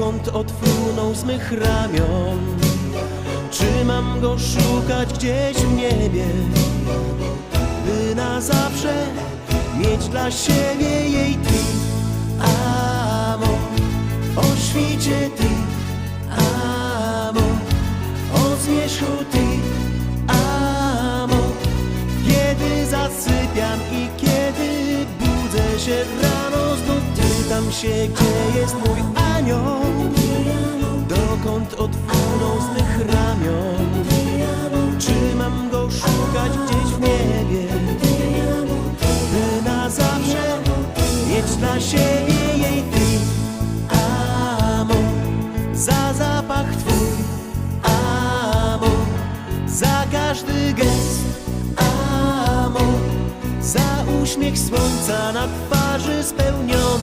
dokąd odfrunął z mych ramion. Czy mam go szukać gdzieś w niebie, by na zawsze mieć dla siebie jej ty, amo, o świcie ty, amo, o zmierzchu ty, amo, kiedy zasypiam i kiedy budzę się rano, znów się, gdzie jest mój dokąd odpłynął z tych ramion. Czy mam go szukać gdzieś w niebie, by na zawsze mieć dla siebie jej ty, amo, za zapach twój, amo, za każdy gest, amo, za uśmiech słońca na twarzy spełniony.